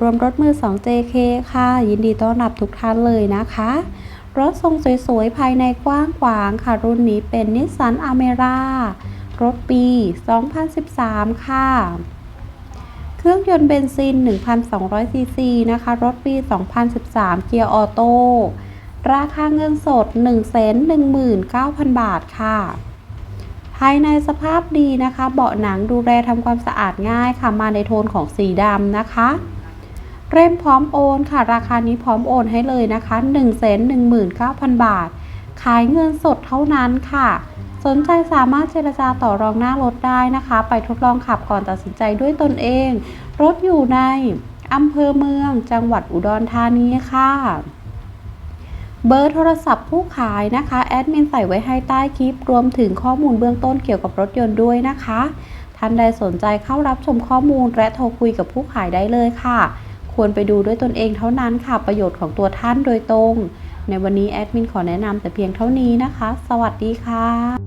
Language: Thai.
รวมรถมือ 2 JK ค่ะ ยินดีต้อนรับทุกท่านเลยนะคะ รถทรงสวยๆ ภายในกว้างขวางค่ะ รุ่นนี้เป็นนิสสันอเมรารถปี 2013 ค่ะ เครื่องยนต์เบนซิน 1,200 ซีซี นะคะ รถปี 2013 เกียร์ออโต้ ราคาเงินสด 119,000 บาทค่ะภายในสภาพดีนะคะ เบาะหนังดูแลทำความสะอาดง่ายค่ะ มาในโทนของสีดำนะคะ เร่มพร้อมโอนค่ะ ราคานี้พร้อมโอนให้เลยนะคะ119,000 บาท ขายเงินสดเท่านั้นค่ะ สนใจสามารถเจรจาต่อรองหน้ารถได้นะคะ ไปทดลองขับก่อนตัดสินใจด้วยตนเอง รถอยู่ในอำเภอเมือง จังหวัดอุดรธานีค่ะ เบอร์โทรศัพท์ผู้ขายนะคะแอดมินใส่ไว้ให้ใต้คลิป รวมถึงข้อมูลเบื้องต้นเกี่ยวกับรถยนต์ด้วยนะคะ ท่านใดสนใจเข้ารับชมข้อมูลและโทรคุยกับผู้ขายได้เลยค่ะ ควรไปดูด้วยตนเองเท่านั้นค่ะประโยชน์ของตัวท่านโดยตรง ในวันนี้แอดมินขอแนะนำแต่เพียงเท่านี้นะคะ สวัสดีค่ะ